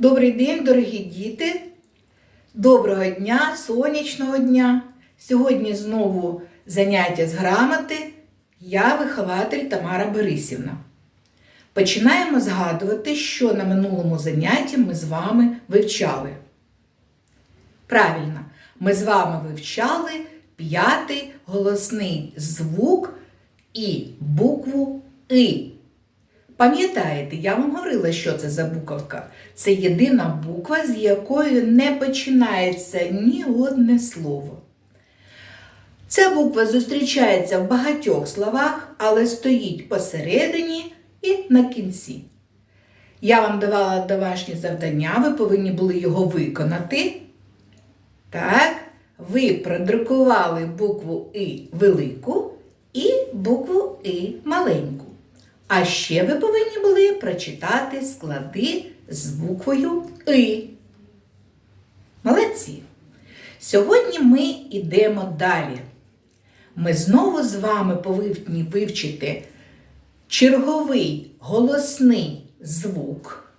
Добрий день, дорогі діти! Доброго дня, сонячного дня! Сьогодні знову заняття з грамоти. Я вихователь Тамара Борисівна. Починаємо згадувати, що на минулому занятті ми з вами вивчали. Правильно, ми з вами вивчали п'ятий голосний звук і букву И. Пам'ятаєте, я вам говорила, що це за буковка. Це єдина буква, з якою не починається ні одне слово. Ця буква зустрічається в багатьох словах, але стоїть посередині і на кінці. Я вам давала домашнє завдання, ви повинні були його виконати. Так, ви продрукували букву И велику і букву И маленьку. А ще ви повинні були прочитати склади з буквою И. Молодці! Сьогодні ми йдемо далі. Ми знову з вами повинні вивчити черговий голосний звук.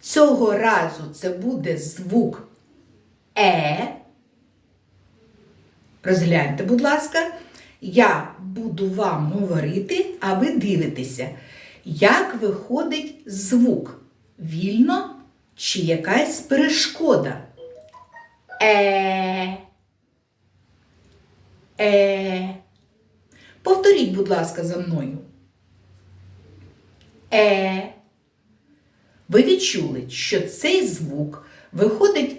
Цього разу це буде звук Е. Розгляньте, будь ласка, я буду вам говорити, а ви дивитеся, як виходить звук вільно чи якась перешкода. Е. Е. Повторіть, будь ласка, за мною. Е. Ви відчули, що цей звук виходить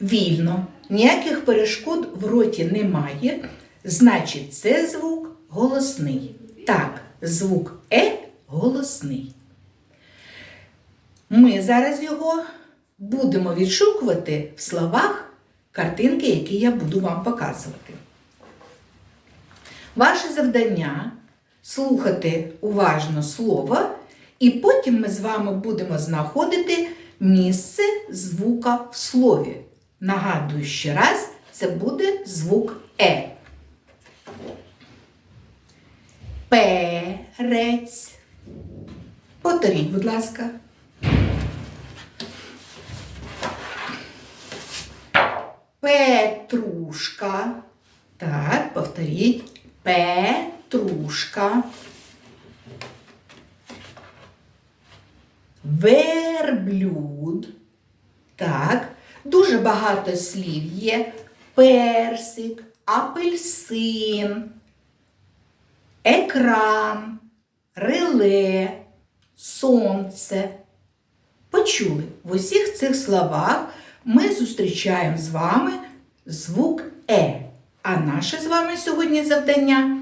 вільно, ніяких перешкод в роті немає. Значить, це звук голосний. Так, звук Е голосний. Ми зараз його будемо відшукувати в словах картинки, які я буду вам показувати. Ваше завдання слухати уважно слово, і потім ми з вами будемо знаходити місце звука в слові. Нагадую ще раз, це буде звук Е. Перець. Повторіть, будь ласка. Петрушка. Так, повторіть. Петрушка. Верблюд. Так, дуже багато слів є. Персик, апельсин, екран, реле, сонце. Почули, в усіх цих словах ми зустрічаємо з вами звук Е. А наше з вами сьогодні завдання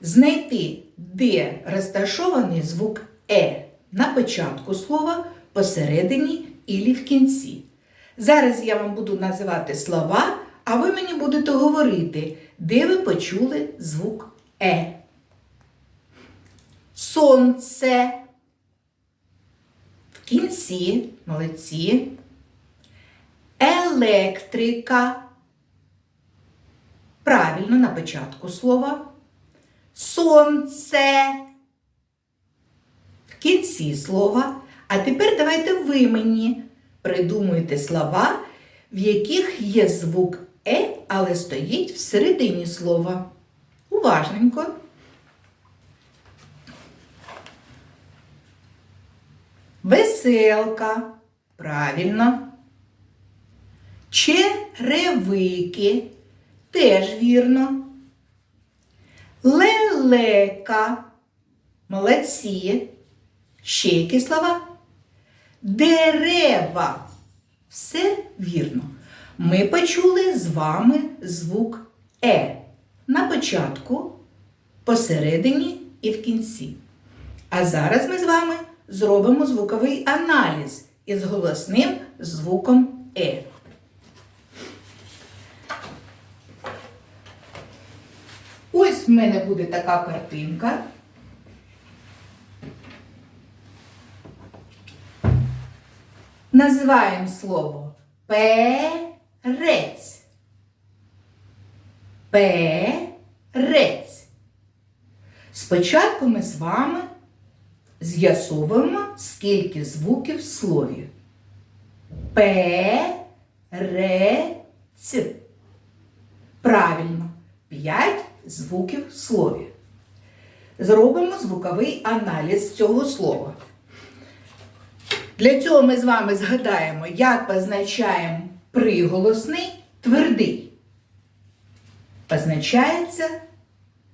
знайти, де розташований звук Е на початку слова, посередині і в кінці. Зараз я вам буду називати слова, а ви мені будете говорити, де ви почули звук Е. Сонце. В кінці, молодці. Електрика. Правильно на початку слова. Сонце. В кінці слова. А тепер давайте ви мені придумуйте слова, в яких є звук Е, але стоїть всередині слова. Уважненько. Веселка. Правильно. Черевики. Теж вірно. Лелека. Молодці. Ще які слова? Дерева. Все вірно. Ми почули з вами звук Е на початку, посередині і в кінці. А зараз ми з вами зробимо звуковий аналіз із голосним звуком Е. Ось в мене буде така картинка. Називаємо слово перець. Перець. Спочатку ми з вами З'ясовуємо, скільки звуків в слові. П, ре, ц. Правильно, 5 звуків в слові. Зробимо звуковий аналіз цього слова. Для цього ми з вами згадаємо, як позначаємо приголосний твердий. Позначається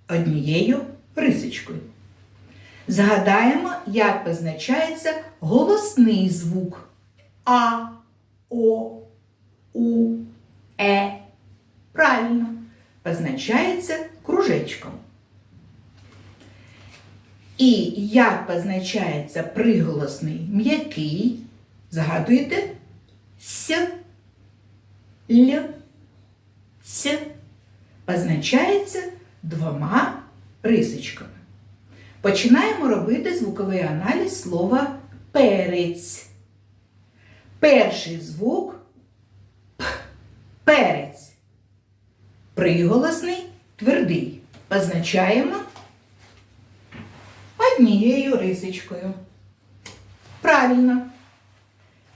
однією рисочкою. Згадаємо, як позначається голосний звук А, О, У, Е. Правильно, позначається кружечком. І як позначається приголосний м'який, згадуєте? С, Л, Ц. Позначається двома рисочками. Починаємо робити звуковий аналіз слова перець. Перший звук П. Перець. Приголосний твердий. Позначаємо однією рисочкою. Правильно.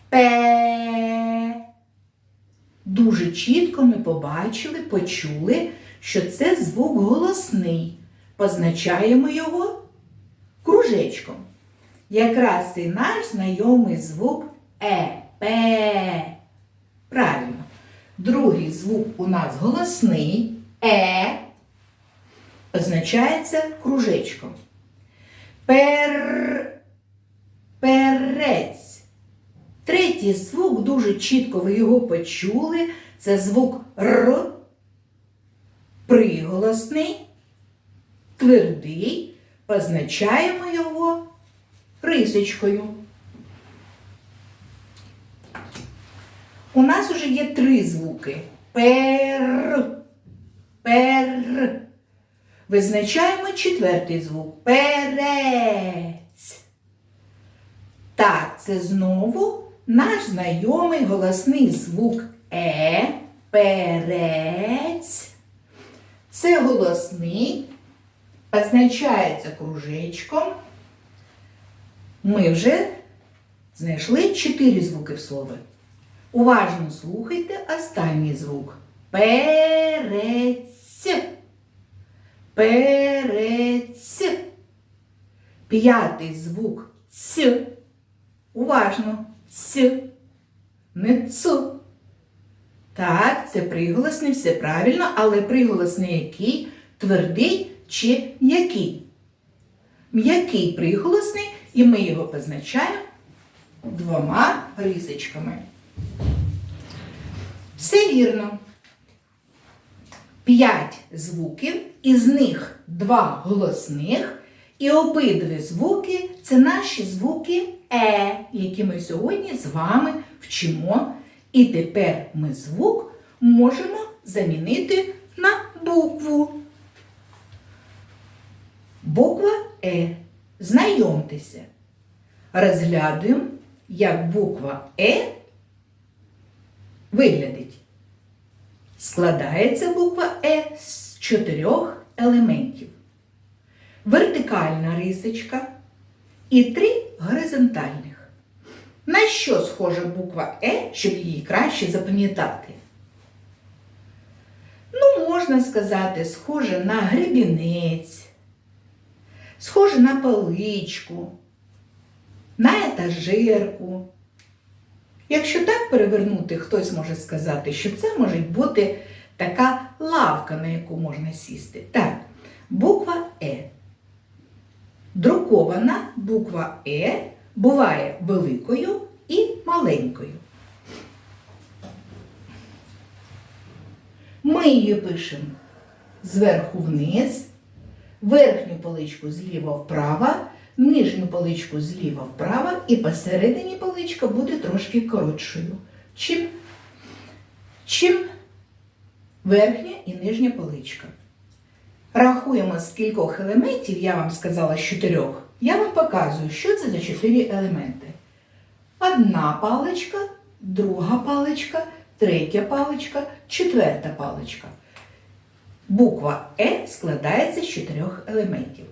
Пе. Дуже чітко ми побачили, почули, що це звук голосний. Позначаємо його кружечком. Якраз це наш знайомий звук Е. Пе. Правильно. Другий звук у нас голосний Е. Позначається кружечком. Пер. Перець. Третій звук, дуже чітко ви його почули. Це звук Р. Приголосний, твердий. Позначаємо його рисочкою. У нас уже є три звуки. Пер. Пер. Визначаємо четвертий звук. Перець. Так, це знову наш знайомий голосний звук Е. Перець. Це голосний. Позначається кружечком. Ми вже знайшли чотири звуки в слові. Уважно слухайте останній звук. Перець. Перець. П'ятий звук Ц. Уважно. Ц. Не ц. Так, це приголосний, все правильно, але приголосний який? Твердий чи м'який? М'який приголосний, і ми його позначаємо двома рисочками. Все вірно. П'ять звуків, із них два голосних, і обидві звуки це наші звуки Е, які ми сьогодні з вами вчимо. І тепер ми звук можемо замінити на букву. Буква Е. Знайомтеся. Розглядуємо, як буква Е виглядить. Складається буква Е з чотирьох елементів. Вертикальна рисочка і три горизонтальних. На що схожа буква Е, щоб її краще запам'ятати? Ну, можна сказати, схоже на гребінець, схоже на паличку, на етажерку. Якщо так перевернути, хтось може сказати, що це може бути така лавка, на яку можна сісти. Так, буква Е. Друкована буква Е буває великою і маленькою. Ми її пишемо зверху вниз, верхню поличку зліва вправо, нижню поличку зліва вправо і посередині поличка буде трошки коротшою. Чим, чим верхня і нижня поличка. Рахуємо з кількох елементів, я вам сказала з чотирьох. Я вам показую, що це за чотири елементи. Одна паличка, друга паличка, третя паличка, четверта паличка. Буква Е складається з чотирьох елементів.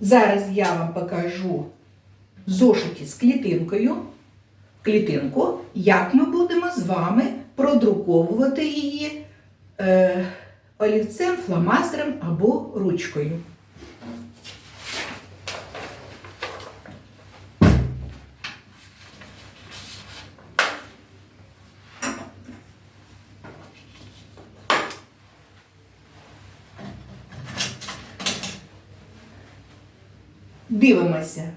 Зараз я вам покажу в зошиті з клітинкою, клітинку, як ми будемо з вами продруковувати її е, олівцем, фломастером або ручкою. Дивимося.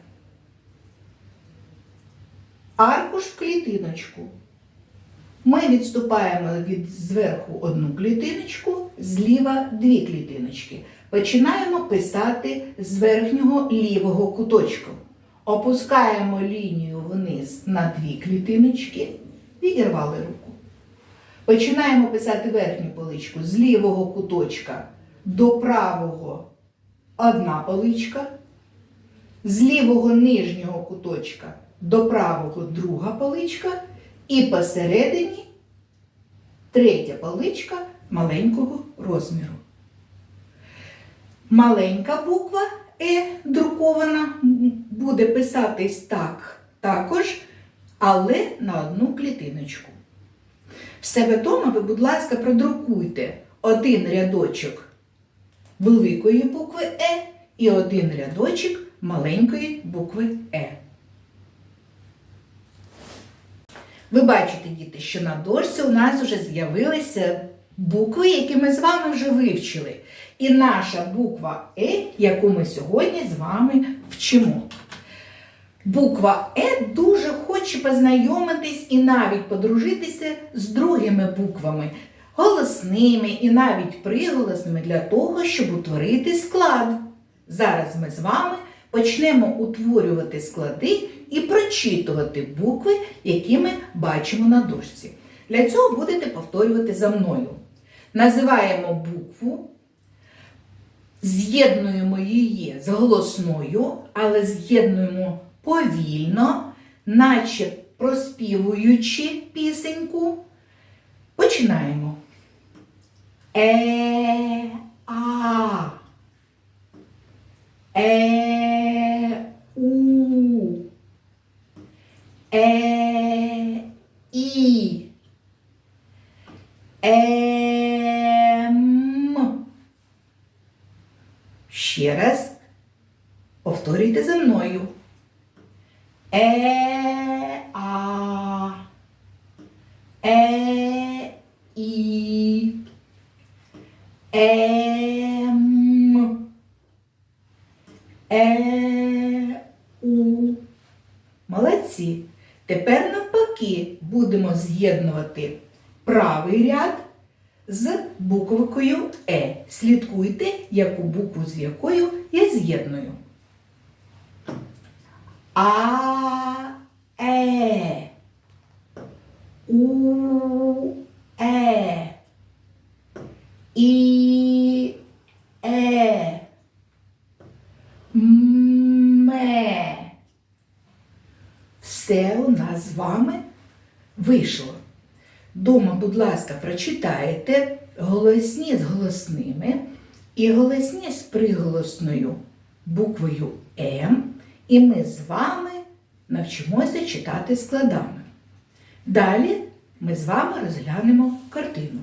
Аркуш в клітиночку. Ми відступаємо від зверху одну клітиночку, зліва дві клітиночки. Починаємо писати з верхнього лівого куточку. Опускаємо лінію вниз на дві клітиночки, відірвали руку. Починаємо писати верхню поличку з лівого куточка до правого одна поличка, з лівого нижнього куточка до правого друга поличка і посередині третя поличка маленького розміру. Маленька буква Е друкована буде писатись так також, але на одну клітиночку. В себе вдома ви, будь ласка, продрукуйте один рядочок великої букви Е і один рядочок маленької букви Е. Ви бачите, діти, що на дошці у нас вже з'явилися букви, які ми з вами вже вивчили. І наша буква Е, яку ми сьогодні з вами вчимо. Буква Е дуже хоче познайомитись і навіть подружитися з другими буквами, голосними і навіть приголосними для того, щоб утворити склад. Зараз ми з вами почнемо утворювати склади і прочитувати букви, які ми бачимо на дошці. Для цього будете повторювати за мною. Називаємо букву, з'єднуємо її з голосною, але з'єднуємо повільно, наче проспівуючи пісеньку. Починаємо. Е, а. Е, у. Е, і. Ем. Ще раз повторюйте за мною. Е, а. Е, і. Ем. Е. Молодці. Тепер навпаки будемо з'єднувати з буквою Е. Слідкуйте, яку букву з якою я з'єдную. А, Е. У, Е. І, Е. Ме. Все у нас з вами вийшло. Дома, будь ласка, прочитайте голосні з голосними і голосні з приголосною буквою М, і ми з вами навчимося читати складами. Далі ми з вами розглянемо картину.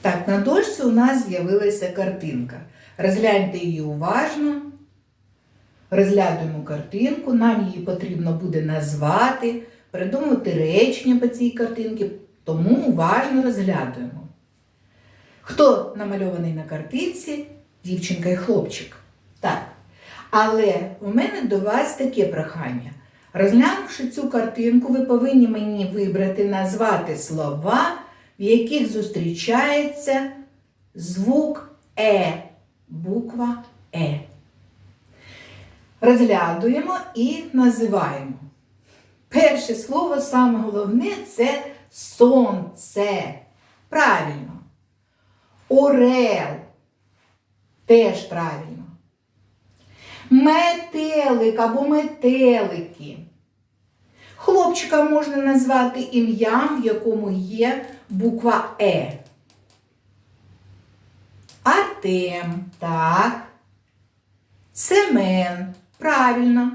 Так, на дошці у нас з'явилася картинка. Розгляньте її уважно. Розглядуємо картинку, нам її потрібно буде назвати, придумати речення по цій картинці, тому уважно розглядуємо. Хто намальований на картинці? Дівчинка і хлопчик. Так. Але у мене до вас таке прохання. Розглянувши цю картинку, ви повинні мені вибрати, назвати слова, в яких зустрічається звук Е, буква Е. Розглядуємо і називаємо. Перше слово, саме головне це сонце. Правильно. Орел. Теж правильно. Метелик або метелики. Хлопчика можна назвати ім'ям, в якому є буква Е. Артем. Так. Семен. Правильно.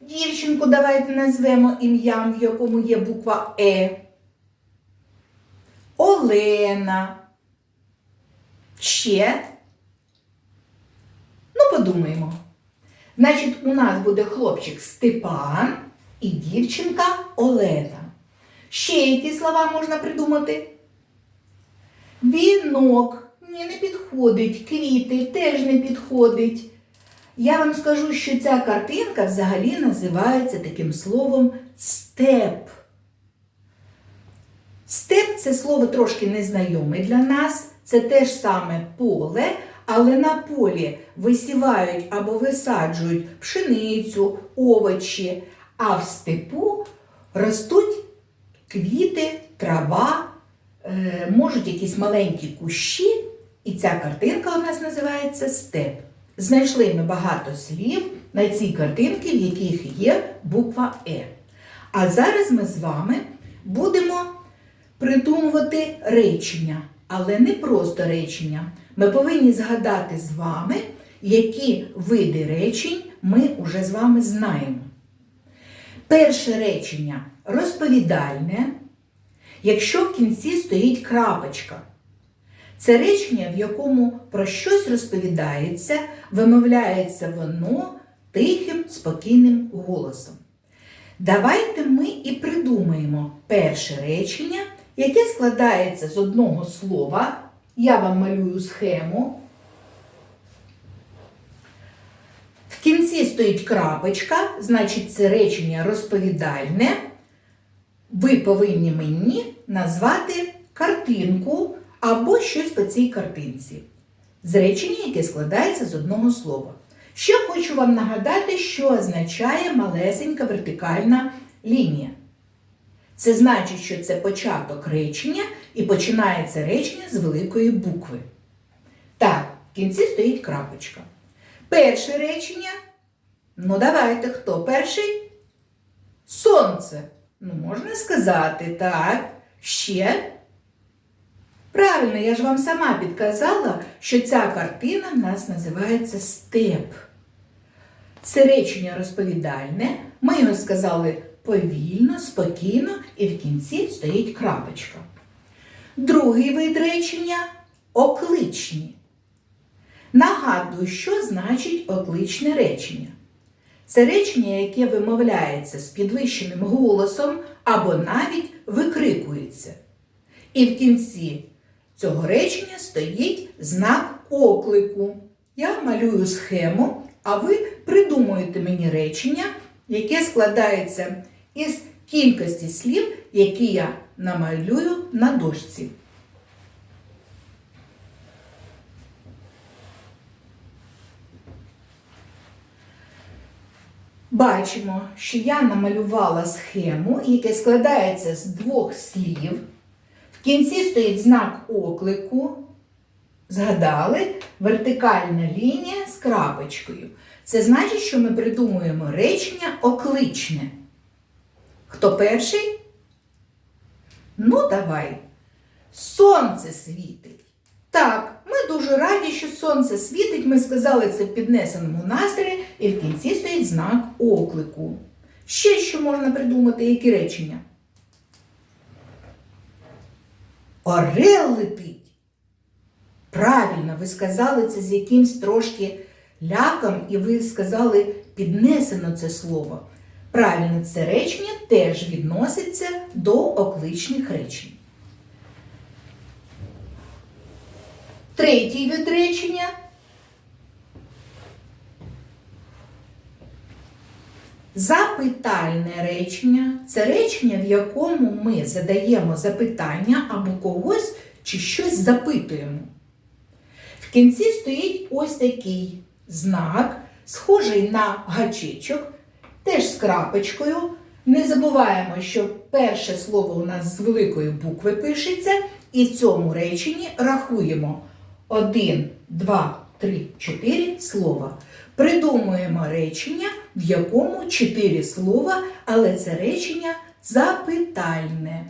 Дівчинку давайте назвемо ім'ям, в якому є буква Е. Олена. Ще. Ну, подумаємо. Значить, у нас буде хлопчик Степан і дівчинка Олена. Ще які слова можна придумати? Вінок. Ні, не підходить. Квіти теж не підходить. Я вам скажу, що ця картинка взагалі називається таким словом степ. Степ це слово трошки незнайоме для нас. Це те ж саме поле, але на полі висівають або висаджують пшеницю, овочі, а в степу ростуть квіти, трава, е, можуть якісь маленькі кущі, і ця картинка у нас називається степ. Знайшли ми багато слів на цій картинці, в яких є буква Е. А зараз ми з вами будемо придумувати речення, але не просто речення. Ми повинні згадати з вами, які види речень ми уже з вами знаємо. Перше речення розповідальне, якщо в кінці стоїть крапочка. Це речення, в якому про щось розповідається, вимовляється воно тихим, спокійним голосом. Давайте ми і придумаємо перше речення, яке складається з одного слова. Я вам малюю схему. В кінці стоїть крапочка, значить це речення розповідальне. Ви повинні мені назвати картинку або щось по цій картинці. З речення, яке складається з одного слова. Ще хочу вам нагадати, що означає малесенька вертикальна лінія. Це значить, що це початок речення і починається речення з великої букви. Так, в кінці стоїть крапочка. Перше речення. Ну, давайте, хто перший? Сонце. Ну, можна сказати, так. Ще. Правильно, я ж вам сама підказала, що ця картина в нас називається степ. Це речення розповідальне. Ми його сказали повільно, спокійно, і в кінці стоїть крапочка. Другий вид речення окличні. Нагадую, що значить окличне речення. Це речення, яке вимовляється з підвищеним голосом або навіть викрикується. І в кінці цього речення стоїть знак оклику. Я малюю схему, а ви придумуєте мені речення, яке складається із кількості слів, які я намалюю на дошці. Бачимо, що я намалювала схему, яка складається з двох слів. В кінці стоїть знак оклику. Згадали, вертикальна лінія з крапочкою. Це значить, що ми придумуємо речення окличне. Хто перший? Ну, давай. Сонце світить. Так, ми дуже раді, що сонце світить. Ми сказали це в піднесеному настрої, і в кінці стоїть знак оклику. Ще що можна придумати, які речення? Орел летить. Правильно, ви сказали це з якимсь трошки ляком, і ви сказали піднесено це слово. Правильно, це речення теж відноситься до окличних речень. Третій вид речення. Запитальне речення це речення, в якому ми задаємо запитання або когось чи щось запитуємо. В кінці стоїть ось такий знак, схожий на гачечок, теж з крапочкою. Не забуваємо, що перше слово у нас з великої букви пишеться, і в цьому реченні рахуємо 1, 2, 3, 4 слова. Придумуємо речення, в якому 4 слова, але це речення запитальне.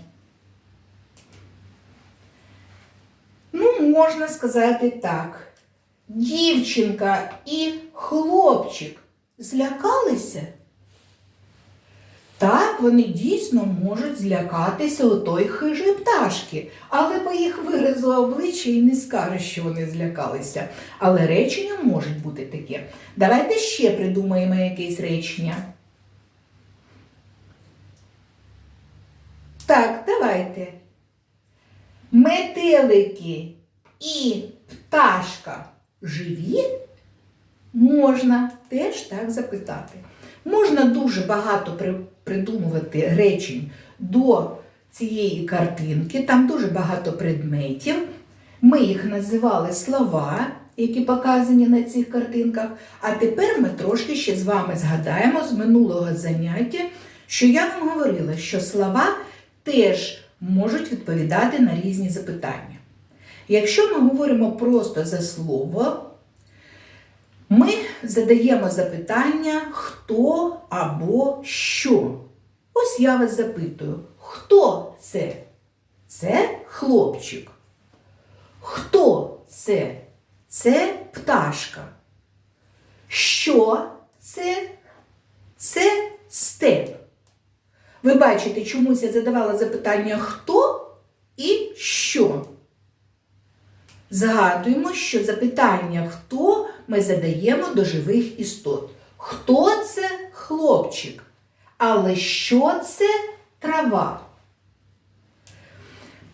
Ну, можна сказати так. дівчинка і хлопчик злякалися? Так, вони дійсно можуть злякатися отої хижої пташки, але по їх виразу обличчя і не скажеш, що вони злякалися. Але речення можуть бути таке. Давайте ще придумаємо якесь речення. Так, давайте. Метелики і пташка живі? Можна теж так запитати. Можна дуже багато придумувати речень до цієї картинки, там дуже багато предметів. Ми їх називали слова, які показані на цих картинках. А тепер ми трошки ще з вами згадаємо з минулого заняття, що я вам говорила, що слова теж можуть відповідати на різні запитання. Якщо ми говоримо просто за слово, ми задаємо запитання хто або що. Ось я вас запитую, хто це? Це хлопчик. Хто це? Це пташка. Що це? Це степ. Ви бачите, чомусь я задавала запитання хто і що. Згадуємо, що запитання хто ми задаємо до живих істот. Хто це хлопчик? Але що це трава?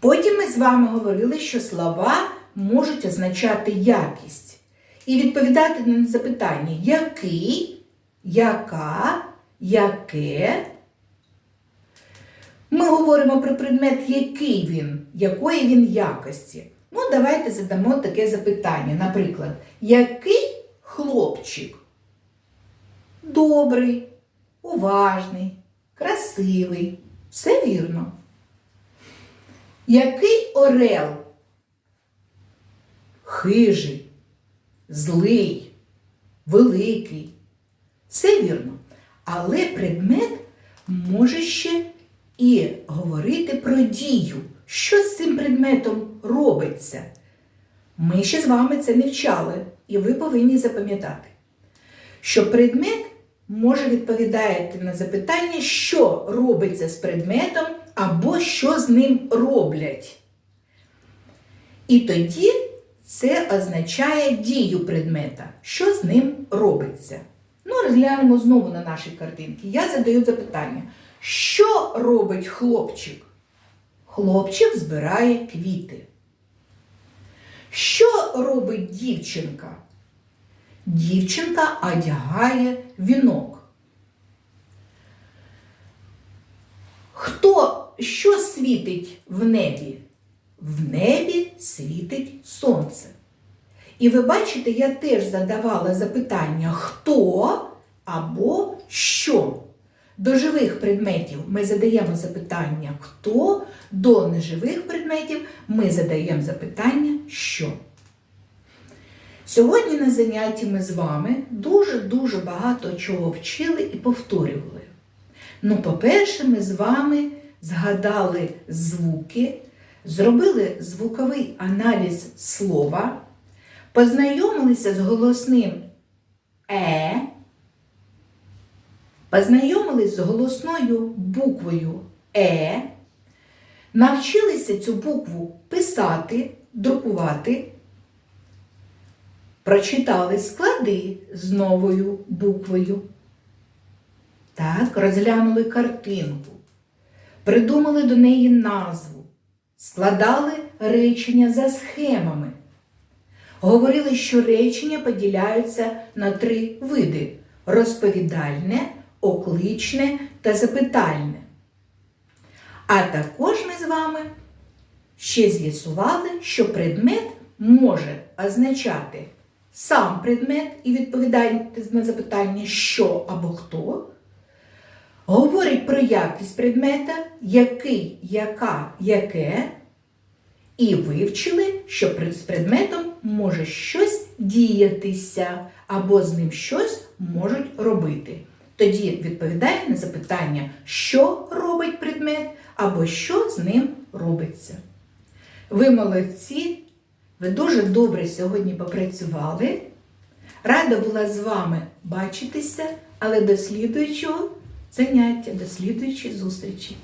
Потім ми з вами говорили, що слова можуть означати якість і відповідати на запитання який, яка, яке. Ми говоримо про предмет, який він, якої він якості. Ну, давайте задамо таке запитання. Наприклад, який хлопчик? Добрий, уважний, красивий. Все вірно. Який орел? Хижий, злий, великий. Все вірно. Але предмет може ще і говорити про дію. Що з цим предметом робиться? Ми ще з вами це не вчали, і ви повинні запам'ятати, що предмет може відповідати на запитання, що робиться з предметом або що з ним роблять. І тоді це означає дію предмета, що з ним робиться. Ну, розглянемо знову на наші картинки. Я задаю запитання, що робить хлопчик? Хлопчик збирає квіти. Що робить дівчинка? Дівчинка одягає вінок. Хто що світить в небі? В небі світить сонце. І ви бачите, я теж задавала запитання хто або що. До живих предметів ми задаємо запитання хто, до неживих предметів ми задаємо запитання що. Сьогодні на занятті ми з вами дуже-дуже багато чого вчили і повторювали. Ну, по-перше, ми з вами згадали звуки, зробили звуковий аналіз слова, познайомилися з голосним е, познайомились з голосною буквою Е, навчилися цю букву писати, друкувати, прочитали склади з новою буквою. Так, розглянули картинку, придумали до неї назву, складали речення за схемами. Говорили, що речення поділяються на три види: розповідальне, окличне та запитальне. А також ми з вами ще з'ясували, що предмет може означати сам предмет і відповідати на запитання що або хто. Говорить про якість предмета, який, яка, яке. І вивчили, що з предметом може щось діятися, або з ним щось можуть робити. Тоді відповідає на запитання, що робить предмет, або що з ним робиться. Ви молодці, Ви дуже добре сьогодні попрацювали. Рада була з вами бачитися, але до слідуючого заняття, до слідуючої зустрічі.